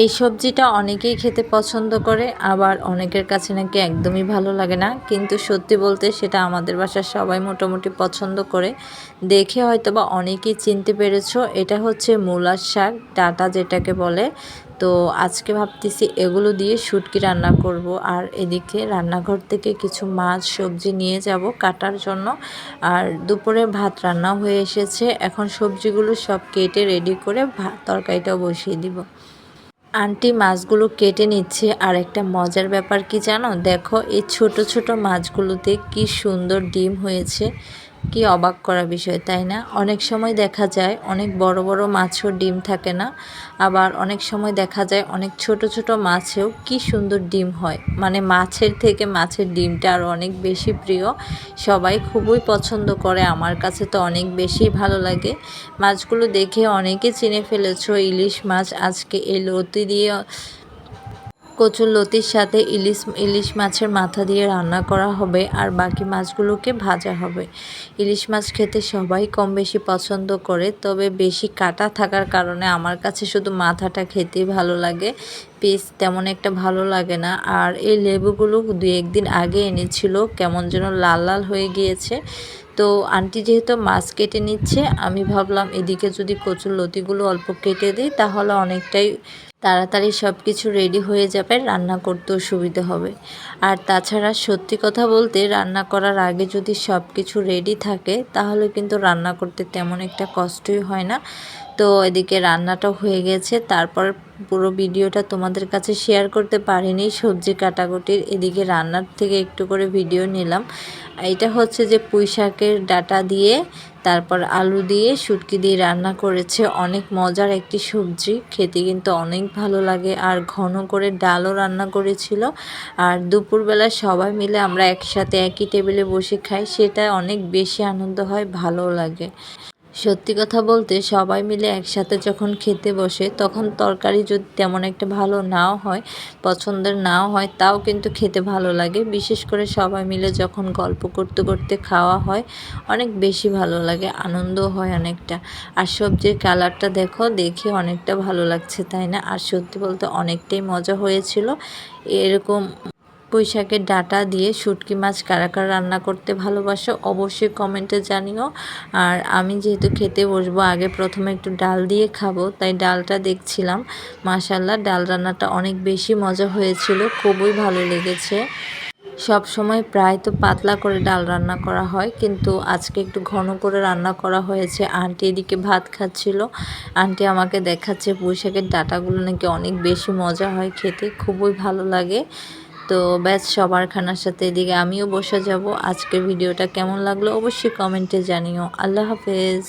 এই সবজিটা অনেকেই খেতে পছন্দ করে, আবার অনেকের কাছে নাকি একদমই ভালো লাগে না। কিন্তু সত্যি বলতে সেটা আমাদের বাসার সবাই মোটামুটি পছন্দ করে। দেখে হয়তো বা অনেকেই চিনতে পেরেছ, এটা হচ্ছে মূলার শাক, ডাটা যেটাকে বলে। তো আজকে ভাবতেছি এগুলো দিয়ে শুটকি রান্না করব, আর এদিকে রান্নাঘর থেকে কিছু মাছ, সবজি নিয়ে যাব কাটার জন্য। আর দুপুরে ভাত রান্না হয়ে এসেছে, এখন সবজিগুলো সব কেটে রেডি করে ভাত তরকারিটাও বসিয়ে দিব। আন্টি মাছগুলো কেটে নিচ্ছে। আর একটা মজার ব্যাপার কি জানো? দেখো এই ছোট ছোট মাছগুলোতে কি সুন্দর ডিম হয়েছে। কি অবাক করা বিষয়, তাই না? অনেক সময় দেখা যায় অনেক বড় বড় মাছও ডিম থাকে না, আবার অনেক সময় দেখা যায় অনেক ছোট ছোট মাছেও কি সুন্দর ডিম হয়। মানে মাছের থেকে মাছের ডিমটা আরও অনেক বেশি প্রিয়। সবাই খুবই পছন্দ করে, আমার কাছে তো অনেক বেশি ভালো লাগে। মাছগুলো দেখে অনেকে চিনে ফেলেছ, ইলিশ মাছ আজকে এই লতি দিয়ে কচুর লতির সাথে ইলিশ ইলিশ মাছের মাথা দিয়ে রান্না করা হবে আর বাকি মাছগুলোকে ভাজা হবে। ইলিশ মাছ খেতে সবাই কম বেশি পছন্দ করে, তবে বেশি কাটা থাকার কারণে আমার কাছে শুধু মাথাটা খেতেই ভালো লাগে। পিস তেমন একটা ভালো লাগে না। আর এই লেবুগুলো দু একদিন আগে এনেছিল, কেমন যেন লাল লাল হয়ে গিয়েছে। তো আন্টি যেহেতু মাছ কেটে নিচ্ছে, আমি ভাবলাম এদিকে যদি কচুর লতিগুলো অল্প কেটে দিই, তাহলে অনেকটাই তাড়াতাড়ি সব কিছু রেডি হয়ে যাবে, রান্না করতেও সুবিধা হবে। আর তাছাড়া সত্যি কথা বলতে, রান্না করার আগে যদি সব কিছু রেডি থাকে, তাহলে কিন্তু রান্না করতে তেমন একটা কষ্টই হয় না। তো এদিকে রান্নাটাও হয়ে গেছে। তারপর পুরো ভিডিওটা তোমাদের কাছে শেয়ার করতে পারিনি। সবজি কাটাকুটির এদিকে রান্নার থেকে একটু করে ভিডিও নিলাম। এটা হচ্ছে যে পুঁই শাকের ডাটা দিয়ে, তারপর আলু দিয়ে শুটকি দিয়ে রান্না করেছে। অনেক মজার একটি সবজি। খেতে কিন্তু অনেক ভালো লাগে। আর ঘন করে ডালও রান্না করেছিল। আর দুপুরবেলা সবাই মিলে আমরা একসাথে একই টেবিলে বসে খাই। সেটা অনেক বেশি আনন্দ হয় ভালো লাগে। সত্যি কথা বলতে সবাই মিলে একসাথে যখন খেতে বসে, তখন তরকারি যদি তেমন একটা ভালো নাও হয়, পছন্দের নাও হয়, তাও কিন্তু খেতে ভালো লাগে। বিশেষ করে সবাই মিলে যখন গল্প করতে করতে খাওয়া হয়, অনেক বেশি ভালো লাগে, আনন্দও হয় অনেকটা। আর সবজির কালারটা দেখো, দেখে অনেকটা ভালো লাগছে, তাই না? আর সত্যি বলতে অনেকটাই মজা হয়েছিল। এরকম পুঁইশাকের ডাটা দিয়ে শুটকি মাছ কারা কারা রান্না করতে ভালোবাসো অবশ্যই কমেন্টে জানিও। আর আমি যেহেতু খেতে বসবো, আগে প্রথমে একটু ডাল দিয়ে খাব, তাই ডালটা দেখছিলাম। মাশাল্লাহ ডাল রান্নাটা অনেক বেশি মজা হয়েছিল, খুবই ভালো লেগেছে। সব সময় প্রায় তো পাতলা করে ডাল রান্না করা হয়, কিন্তু আজকে একটু ঘন করে রান্না করা হয়েছে। আন্টি এদিকে ভাত খাচ্ছিল। আন্টি আমাকে দেখাচ্ছে পুঁইশাকের ডাটাগুলো নাকি অনেক বেশি মজা হয় খেতে, খুবই ভালো লাগে। তো ব্যাস, সবার খানার সাথে এদিকে আমিও বসে যাব। আজকের ভিডিওটা কেমন লাগল অবশ্যই কমেন্টে জানিও। আল্লাহ হাফেজ।